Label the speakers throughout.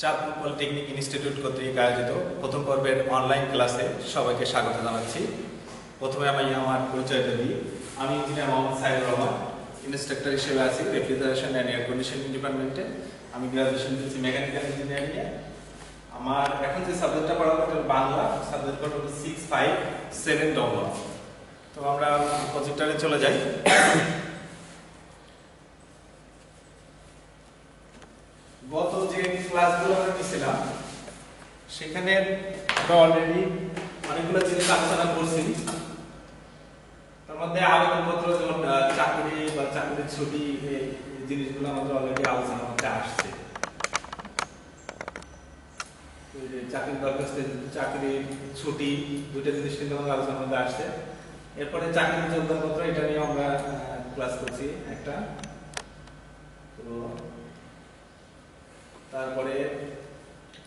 Speaker 1: Chandpur polytechnic institute কর্তৃক আয়োজিত প্রথম পর্বের অনলাইন ক্লাসে সবাইকে স্বাগত জানাচ্ছি। প্রথমে আমি আমার পরিচয়টা দিই। আমি ইঞ্জিনিয়ার মোহাম্মদ সাইদুর রহমান ইনস্ট্রাক্টর হিসেবে আছি রেফ্রিজারেশন অ্যান্ড এয়ার কন্ডিশনিং ডিপার্টমেন্টে আমি গ্রাজুয়েশন দিচ্ছি মেকানিক্যাল ইঞ্জিনিয়ারিংয়ে আমার এখন যে সাবজেক্টটা পড়াবো এটা হলো বাংলা। সাবজেক্ট হলো সিক্স ফাইভ সেভেন ডবল তো আমরা প্রজেক্টারে চলে যাই। গত যে ক্লাসগুলো আমরা নিয়েছিলাম সেখানে আমরা অলরেডি অনেকগুলো জিনিস আলোচনা করছি। তার মধ্যে আবেদনপত্র যেমন চাকরি বা চাকরির ছুটি এই জিনিসগুলো আমাদের অলরেডি আলোচনার মধ্যে আসছে। চাকরির দরখাস্তের চাকরির ছুটি, দুইটা জিনিস কিন্তু আমাদের আলোচনার মধ্যে আসছে। এরপরে চাকরির যোগদানপত্র এটা নিয়ে আমরা ক্লাস করছি একটা। তো তারপরে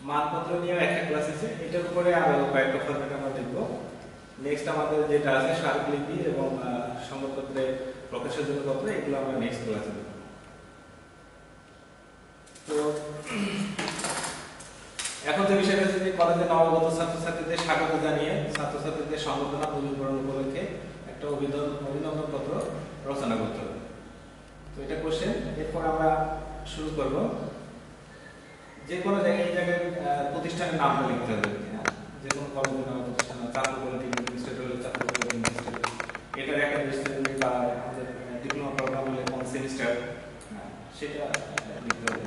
Speaker 1: মানপত্র নিয়ে একটা ক্লাস আছে। এটার উপরে আরও কয়েকটা ফরম্যাট আমরা দেখব। নেক্সট আমাদের যেটা আছে, স্মারকলিপি এবং সংবাদপত্রে প্রকাশের জন্য পত্র, এগুলো আমরা নেক্সট ক্লাসে দেখব। তো, এখন যে বিষয়টা যে কলেজে নবগত ছাত্রছাত্রীদের স্বাগত জানিয়ে ছাত্রছাত্রীদের সংবর্ধনা পূরণ উপলক্ষে একটা অভিনন্দন অভিনন্দন পত্র রচনা করতে হবে। তো এটা কোশ্চেন এরপর আমরা শুরু করব। যে কোনো জায়গায় প্রতিষ্ঠানের নামটা লিখতে হবে। হ্যাঁ? যে কোনো কলেজের নাম প্রতিষ্ঠান চাকরি পলিটেকনিক ইনস্টিটিউট হলে, চাকরি পলিটেকনিক ইনস্টিটিউট এটার একটা ইনস্টিটিউট বা আমাদের ডিপ্লোমা প্রোগ্রাম হলে কোন সেমিস্টার সেটা লিখতে হবে।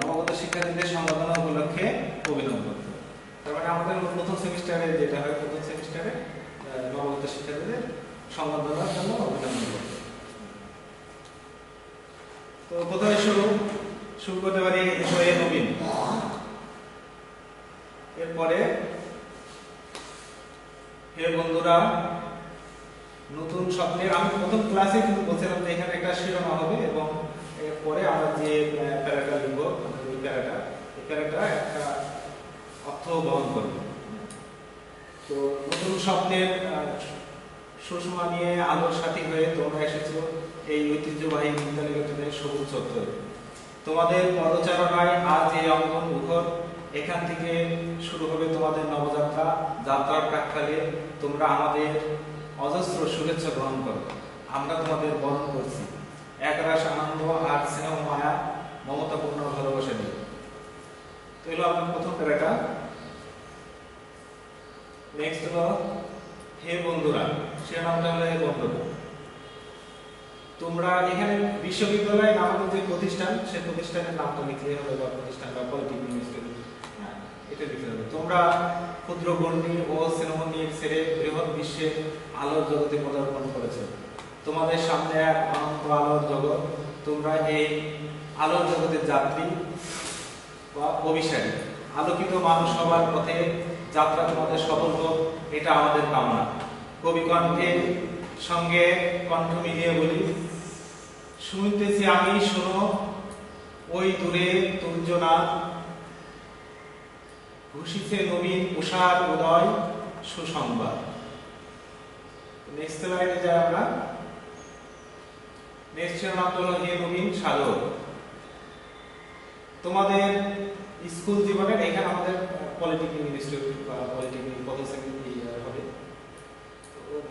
Speaker 1: নবাগত শিক্ষার্থীদের সংবর্ধনা উপলক্ষে অভিনন্দন। তার মানে আমাদের প্রথম সেমিস্টারে যেটা হয়, প্রথম সেমিস্টারে নবাগত শিক্ষার্থীদের সংবর্ধনার জন্য অভিনন্দন। তো প্রথমে শুরু? শুরু করতে পারি এ নবীন। এরপরে, হে বন্ধুরা, নতুন স্বপ্নের আমি প্রথম ক্লাসে কিন্তু বলছিলাম যে এখানে একটা শিরোনাম হবে এবং এরপরে আমরা যে প্যারাটা লিখব ওই প্যারাটা, এই প্যারাটা একটা অর্থ বহন করবে। তো নতুন স্বপ্নের সুষমা নিয়ে আলোর সাথী হয়ে তোমরা এসেছ, এই ঐতিহ্যবাহী বিদ্যালয়টিতে সবুজ চত্বরে। তোমাদের পদচারণায় আজ এই অঙ্গন মুখর এখান থেকে শুরু হবে তোমাদের নবযাত্রা, যাত্রার প্রাককালে তোমরা আমাদের অজস্র শুভেচ্ছা গ্রহণ করো। আমরা তোমাদের বরণ করছি। একরাশ আনন্দ আর স্নেহ মায়া মমতাপূর্ণ ভালোবাসা নিয়ে। তো এলো আপনার প্রথম প্যারাটা। নেক্সট হলো, হে বন্ধুরা, সে নামটা হলো হে বন্ধুরা। তোমরা এখানে বিশ্ববিদ্যালয় নামক যে প্রতিষ্ঠান সেই প্রতিষ্ঠানের নামটা লিখলে হবে বা প্রতিষ্ঠান বা পলিটেকনিক ইনস্টিটিউট হ্যাঁ, এটা লিখতে হবে। তোমরা ক্ষুদ্র গণ্ডি ও স্নেহনীর ছেড়ে বৃহৎ বিশ্বের আলোর জগতে পদার্পণ করেছে। তোমাদের সামনে এক অনন্ত আলোর জগৎ। তোমরা এই আলোর জগতের যাত্রী বা অভিসারী। আলোকিত মানুষ হবার পথে যাত্রা তোমাদের সফল হোক এটা আমাদের কামনা। কবি কণ্ঠের সঙ্গে কণ্ঠ মিলিয়ে বলি শুনতেছি আমি, শোনো, ওই দূরে তুঞ্জনা। ঘুষিছে নবীন উষার উদয় সুসংবাদ। নেক্সট লাইনে যাই আমরা। নেক্সট হে নবীন তোমাদের স্কুল জীবনের এখানে আমাদের পলিটেকনিক ইনস্টিটিউট বা পলিটেকনিক প্রফেসর হবে।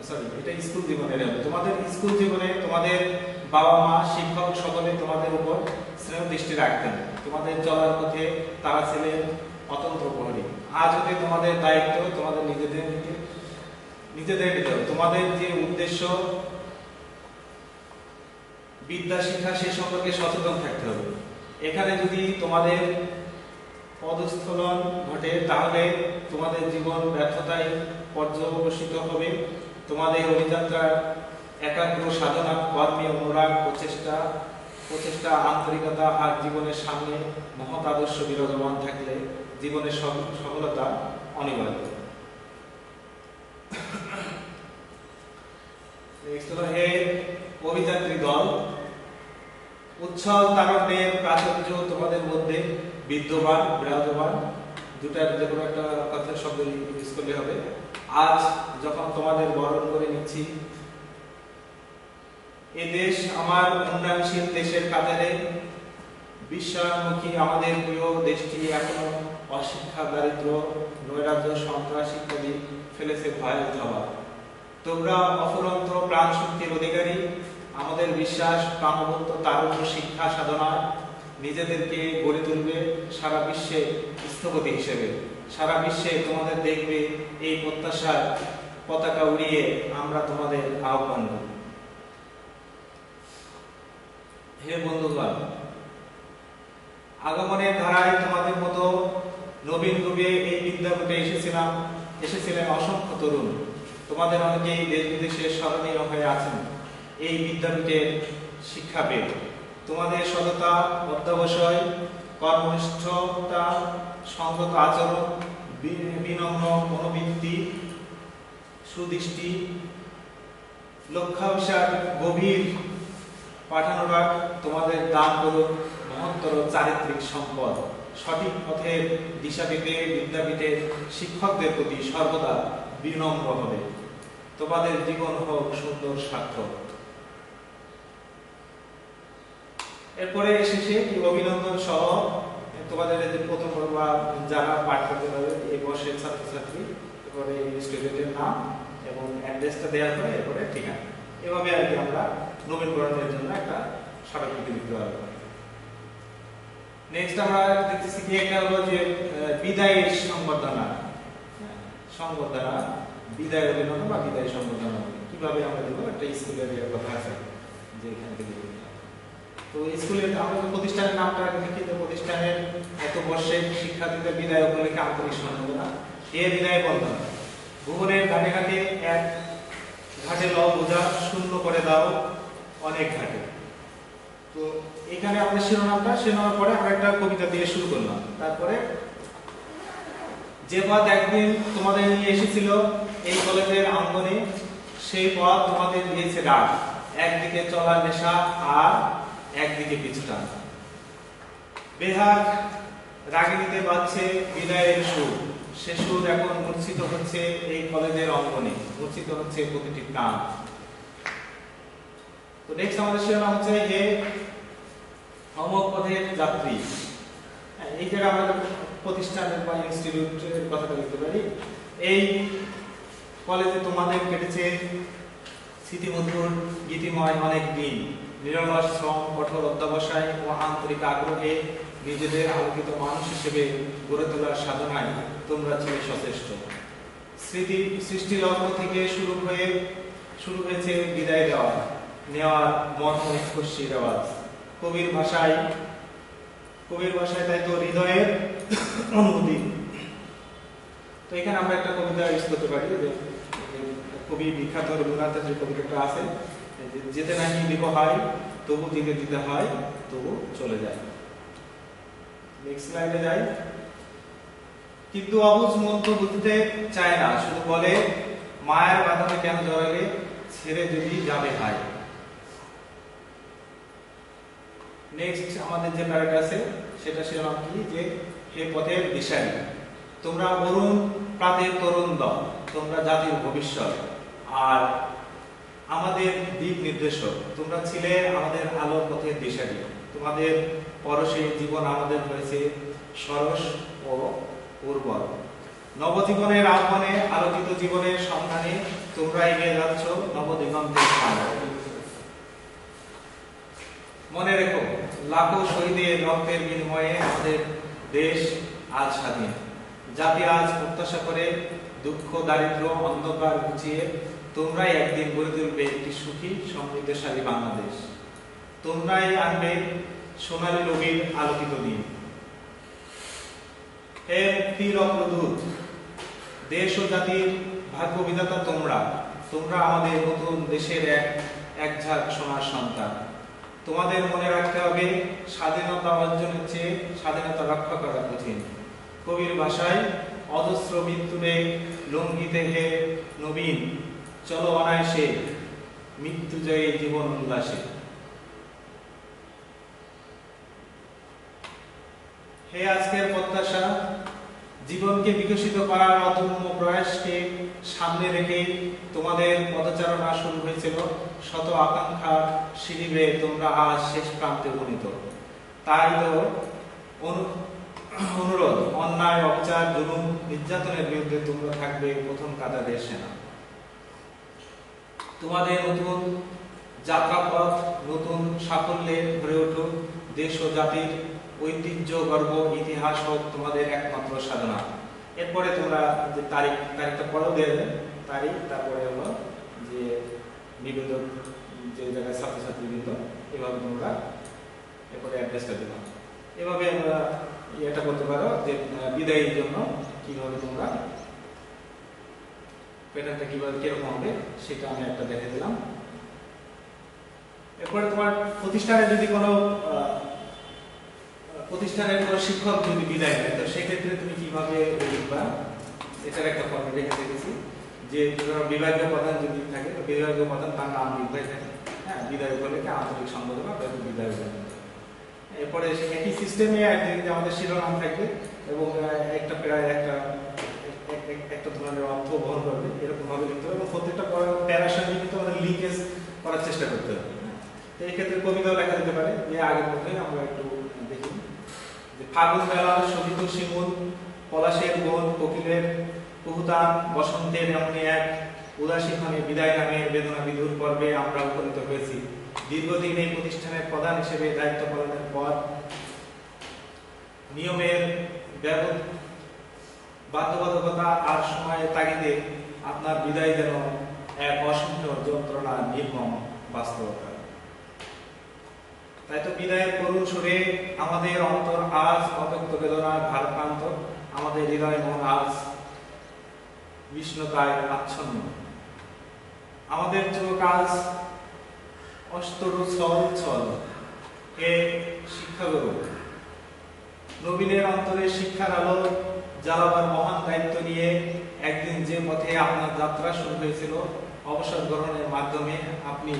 Speaker 1: সরি এটা স্কুল জীবনের তোমাদের স্কুল জীবনে তোমাদের বাবা মা, শিক্ষক সকলে তোমাদের উপর স্নেহ দৃষ্টি রাখতেন তোমাদের চলার পথে তারা ছিলেন অতন্ত্র প্রহরী আজ হতে তোমাদের দায়িত্ব তোমাদের নিজেদের নিজেদের হবে তোমাদের যে উদ্দেশ্য বিদ্যা, শিক্ষা, সে সম্পর্কে সচেতন থাকতে হবে। এখানে যদি তোমাদের পদস্খলন ঘটে, তাহলে তোমাদের জীবন ব্যর্থতায় পর্যবসিত হবে। তোমাদের অভিযাত্রার একাগ্র, সাধনা, কর্মী অনুরাগ, প্রচেষ্টা প্রচেষ্টা, আন্তরিকতা, আর জীবনের সামনে মহৎ আদর্শ বিরাজমান থাকলে জীবনের সফ- সফলতা অনিবার্য। অভিযাত্রী দল। উচ্ছল তারণ্যের প্রাচুর্য তোমাদের মধ্যে বিদ্যমান, বিরাজমান। দুটার যে কোনো একটা কথার শব্দ ইউজ করলে হবে। আজ যখন তোমাদের বরণ করে নিচ্ছি এ দেশ আমার উন্নয়নশীল দেশের কাতারে বিশ্বায়নমুখী আমাদের প্রিয় দেশটি এখনও অশিক্ষা দারিদ্র, নৈরাজ্য, সন্ত্রাস ইত্যাদি ফেলেছে ভয়ের থাবা তোমরা অফুরন্ত প্রাণ শক্তির অধিকারী, আমাদের বিশ্বাস, প্রাণবন্ত তারুণ্য শিক্ষা সাধনা নিজেদেরকে গড়ে তুলবে সারা বিশ্বে স্থপতি হিসেবে। সারা বিশ্বে তোমাদের দেখবে এই প্রত্যাশার পতাকা উড়িয়ে আমরা তোমাদের আহ্বান করি হে বন্ধুগণ, আগমনের ধারায় তোমাদের মতো নবীন রূপে এই বিদ্যাপীঠে এসেছিলাম, এসেছিলেন অসংখ্য তরুণ। তোমাদের অনেকেই দেশ বিদেশে স্মরণীয় হয়ে আছেন। এই বিদ্যাপীঠের শিক্ষা পেয়ে। তোমাদের সততা, অধ্যাবসায়, কর্মনিষ্ঠতা সংগত আচরণ বিনম্র মনোবৃত্তি, সুদৃষ্টি, লক্ষ্যাভিসার, গভীর পাঠানোরা তোমাদের দান করুক মহত্তর চারিত্রিক সম্পদ। সঠিক পথে দিশা পেতে বিদ্যাপীঠের শিক্ষকদের প্রতি সর্বদা বিনম্র হবে। তোমাদের জীবন হোক সুন্দর সার্থক। এরপরে কি অভিনন্দন সহ তোমাদের প্রথম বা যারা পাঠ করতে পারবে, এই বর্ষের ছাত্রছাত্রী, এরপরে স্টুডেন্টের নাম এবং অ্যাড্রেসটা দেওয়ার পরে এরপরে ঠিকানা। এভাবে আর কি আমরা নবীনকরণের জন্য একটা স্মারকলিপি দিতে পারব নেক্সট আমরা দেখতেছি কি একটা হলো যে বিদায় সংবর্ধনা। সংবর্ধনা বিদায় অভিনন্দন বা বিদায় সংবর্ধনা। কীভাবে আমরা দেবো? একটা স্কুলের কথা আছে যে এখান থেকে তো স্কুলের আমাদের প্রতিষ্ঠানের নামটা লিখিত প্রতিষ্ঠানের এত বর্ষে শিক্ষার্থীদের বিদায় উপলক্ষে আন্তরিক সম্মাননা এ বিদায় বন্ধন। ভুবনের ঘাটে ঘাটে এক ঘাটে লও বোঝা শূন্য করে দাও, অনেক ঘাটে। তো এখানে আমাদের শিরোনামটা, শিরোনামের পরে আমরা একটা কবিতা দিয়ে শুরু করলাম। তারপরে যে পথ একদিন তোমাদের নিয়ে এসেছিল, এই কলেজের অঙ্গনে সেই পথ তোমাদের দিয়েছে ডাক একদিকে চলার নেশা আর একদিকে পিছুটা বেহাগ রাগিনীতে বাজছে বিদায়ের সুর। সে সুর এখন মূর্ছিত হচ্ছে এই কলেজের অঙ্গনে, মূর্ছিত হচ্ছে প্রতিটি প্রাণ তো নেক্সট আমাদের শিরোনাম হচ্ছে হে অমক যাত্রী। হ্যাঁ, এই জায়গায় আমরা প্রতিষ্ঠানের বা ইনস্টিটিউটের কথাটা লিখতে পারি এই কলেজে তোমাদের কেটেছে স্মৃতিমধুর গীতিময় অনেক দিন। নিরলস শ্রম কঠোর অধ্যবসায় ও আন্তরিক আগ্রহে নিজেদের আলোকিত মানুষ হিসেবে গড়ে তোলার সাধনায় তোমরা ছিলে সচেষ্ট। স্মৃতি সৃষ্টি লগ্ন থেকে শুরু হয়ে শুরু হয়েছে বিদায় দেওয়া। নেওয়ার মর্ম স্পর্শী রেওয়াজ। কবির ভাষায় কবির ভাষায় তাই তো হৃদয়ের অনুভূতি। তো এখানে আমরা একটা কবিতা ইউজ করতে পারি কবি বিখ্যাত রবীন্দ্রনাথের যে কবিতাটা আছে যেতে নাকি দিব হয়, তবু দিতে দিতে হয়, তবু চলে যায়। নেক্সট স্লাইডে যাই। কিন্তু অবুজ মন বুঝতে চায় না, শুধু বলে, মায়ের বাঁধনে কেন জড়ালে, ছেড়ে যদি যাবে হায়? নেক্সট আমাদের যে প্যারাটা আছে, সেটা শিরোনাম কি? যে হে পথের দিশারি। তোমরা অরুণ প্রাতের তরুণ দল তোমরা জাতির ভবিষ্যৎ। আর আমাদের দিক নির্দেশক, তোমরা ছিলে আমাদের আলোর পথের দিশারি। তোমাদের পরশে জীবন আমাদের হয়েছে সরস ও উর্বর। নবজীবনের আহ্বানে আলোকিত জীবনের সন্ধানে তোমরা এগিয়ে যাচ্ছ নবদিগন্তের মনে রেখো লাখো শহীদের রক্তের বিনিময়ে আমাদের দেশ আজ স্বাধীন। জাতি আজ প্রত্যাশা করে দুঃখ দারিদ্র অন্ধকার ঘুচিয়ে তোমরাই একদিন গড়ে তুলবে একটি সুখী, সমৃদ্ধশালী বাংলাদেশ। তোমরাই আনবে সোনালি রবির আলোকিত দিন। হে মুক্তির অগ্রদূত, দেশ ও জাতির ভাগ্য বিধাতা তোমরা। তোমরা আমাদের নতুন দেশের এক এক ঝাঁক সোনার সন্তান। তোমাদের মনে রাখতে হবে, স্বাধীনতা অর্জনের চেয়ে স্বাধীনতা রক্ষা করা কঠিন। কবির ভাষায়, অজস্র মৃত্যুরে লঙ্ঘিতে হে নবীন, চলো অনায়াসে মৃত্যু জয়ে জীবন উল্লাসে। হে আজকের প্রত্যাশা জীবনকে বিকশিত করার অদম্য প্রয়াসকে সামনে রেখে তোমাদের পদচারণা শুরু হয়েছিল। শত আকাঙ্ক্ষা সিঁড়ি তোমরা আজ শেষ প্রান্তে উপনীত। তাই তো অনুরোধ, অন্যায় অপচার জুলুম, নির্যাতনের বিরুদ্ধে তোমরা থাকবে প্রথম কাতারের সেনা। তোমাদের নতুন যাত্রাপথ, নতুন সাফল্যে ভরে উঠুক দেশ ও জাতির ঐতিহ্য, গর্ব, ইতিহাস হোক তোমাদের একমাত্র সাধনা। এরপরে তোমরা যে তারিখ, তারিখটা পরেও দেবে। তারিখ, তারপরে হলো যে নিবেদন যে জায়গায় ছাত্রছাত্রীবৃন্দ এভাবে তোমরা এরপরে অ্যাড্রেসটা দিলাম এভাবে আমরা এটা করতে পারো যে বিদায়ের জন্য কীভাবে তোমরা প্যাটার্নটা কীভাবে কীরকম হবে, সেটা আমি একটা দেখে দিলাম। এরপরে তোমার প্রতিষ্ঠানে যদি কোনো প্রতিষ্ঠানের কোনো শিক্ষক যদি বিদায় নেয়, তো সেক্ষেত্রে তুমি কীভাবে লিখবা? এটার একটা ফর্মেট রেখে দেখেছি যে বিভাগীয় প্রধান যদি থাকে বিভাগীয় প্রধান তার নাম লিখবে হ্যাঁ বিদায় কি আন্তরিক সম্বোধনা তাহলে বিদায় বলে এরপরে একই সিস্টেমে আমাদের শিরোনাম থাকবে এবং একটা প্রায় একটা, এক- এক- একটা ধরনের অর্থ বহন করবে, এরকম ভাবে লিখতে হবে এবং প্রত্যেকটা প্যারার সঙ্গে কিন্তু আমাদের লিঙ্কেজ করার চেষ্টা করতে হবে। তো এই ক্ষেত্রে কবিতাও লেখা যেতে পারে, যে আগের মধ্যে আমরা একটু ফাগুন বেলা সবিত শিমুল পলাশের বোন, কোকিলের কুহুতান বসন্তের এমনি এক উদাসী ক্ষণে বিদায় নামে বেদনা বিধুর পর্বে আমরা উপনীত হয়েছি। দীর্ঘদিন এই প্রতিষ্ঠানের প্রধান হিসেবে দায়িত্ব পালনের পর নিয়মের বাধ্যবাধকতা আর সময়ের তাগিদে আপনার বিদায় যেন এক অসহ্য যন্ত্রণা নির্মম বাস্তবতা তাই তো বিদায়ের সুরে আমাদের অন্তর আজ অব্যক্ত বেদনার ভারপ্রান্ত, আমাদের হৃদয় মন আজ বিষ্ণুতায় আচ্ছন্ন। আমাদের চোখ আজ অস্তরু ছল ছল শিক্ষাগুরু। নবীনের অন্তরে শিক্ষার আলো জ্বালাবার মহান দায়িত্ব নিয়ে একদিন যে পথে আপনার যাত্রা শুরু হয়েছিল, অবসর গ্রহণের মাধ্যমে আপনি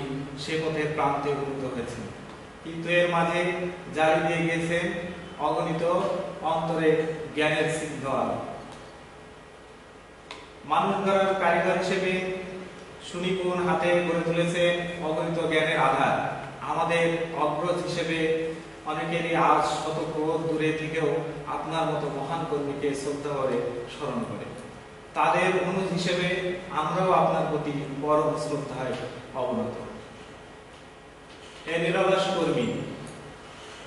Speaker 1: সে পথের প্রান্তে উপনীত হয়েছেন। কিন্তু এর মাঝে জারি দিয়ে গেছে অগণিত অন্তরে জ্ঞানের সিদ্ধ আলো মানুষ গড়ার কারিগর হিসেবে সুনিপুণ হাতে গড়ে তুলেছে অগণিত জ্ঞানের আধার। আমাদের অগ্রজ হিসেবে অনেকেরই আজ শত ক্রোধ দূরে থেকেও আপনার মতো মহান কর্মীকে শ্রদ্ধা করে স্মরণ করে। তাদের অনুজ হিসেবে আমরাও আপনার প্রতি পরম শ্রদ্ধায় অবনত। এ নিরলস কর্মী।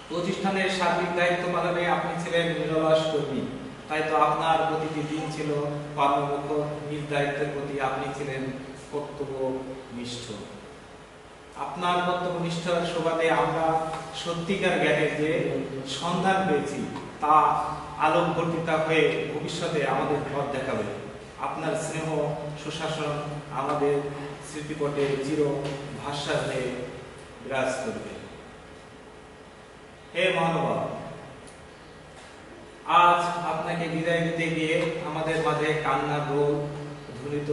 Speaker 1: প্রতিষ্ঠানের সার্বিক দায়িত্ব পালনে আপনি ছিলেন নিরলস কর্মী। তাই তো আপনার প্রতিটি দিন ছিল কর্মমুখ নিজ দায়িত্বের প্রতি আপনি ছিলেন কর্তব্য নিষ্ঠ আপনার কর্তব্য নিষ্ঠার সুবাদে আমরা সত্যিকার জ্ঞানের যে সন্ধান পেয়েছি, তা আলোকবর্তিতা হয়ে ভবিষ্যতে আমাদের পথ দেখাবে। আপনার স্নেহ, সুশাসন আমাদের স্মৃতিপটে চির ভাষা হয়ে বিরাজ করবে। হে মানব আজ আপনাকে বিদায় দিতে গিয়ে আমাদের মাঝে কান্নার রোল ধ্বনিত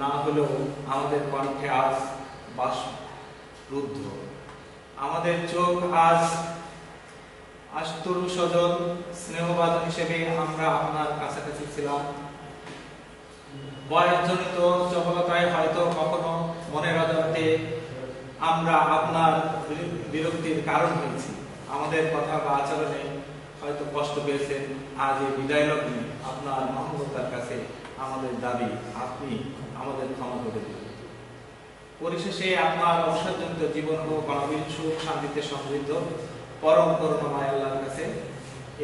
Speaker 1: না হলেও আমাদের কণ্ঠে আজ বাস রুদ্ধ আমাদের চোখ আজ আস্তরু সজল স্নেহবাদন হিসেবে আমরা আপনার কাছাকাছি ছিলাম। বয়সজনিত চপলতায় হয়তো কখনো মনের অজান্তে আমরা আপনার বিরক্তির কারণ হয়েছি। আমাদের কথা বা আচরণে হয়তো কষ্ট পেয়েছেন। আজ এই বিদায় লগ্নে আপনার মহম্মতার কাছে আমাদের দাবি আপনি আমাদের ক্ষমা করে দিন। পরিশেষে আপনার অবসরজনিত জীবন ও গণবীর সুখ শান্তিতে সমৃদ্ধ পরম করুণাময় আল্লাহর কাছে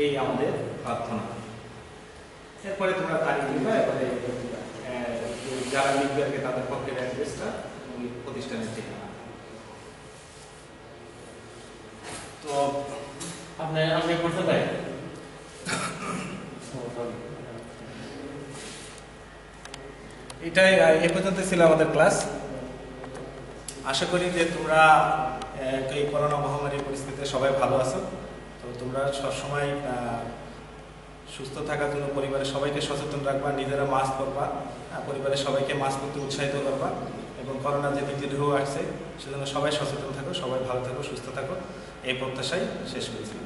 Speaker 1: এই আমাদের প্রার্থনা। এরপরে তোমরা তারিখ দিবা আহ, যারা লিখবে তাদের পক্ষে অ্যাড্রেসটা প্রতিষ্ঠানের ঠিকানা। তো
Speaker 2: আপনি আপনি করতে পারেন।
Speaker 1: এটাই এ পর্যন্ত ছিল আমাদের ক্লাস। আশা করি যে তোমরা এই করোনা মহামারীর পরিস্থিতিতে সবাই ভালো আছো। তো তোমরা সবসময় সুস্থ থাকার জন্য পরিবারের সবাইকে সচেতন রাখবা, নিজেরা মাস্ক পরবা পরিবারের সবাইকে মাস্ক পরতে উৎসাহিত করবা। এবং করোনা যে দ্বিতীয় ঢেউ আসছে, সেজন্য সবাই সচেতন থাকো, সবাই ভালো থাকো, সুস্থ থাকো। এই প্রত্যাশাই শেষ করেছিলাম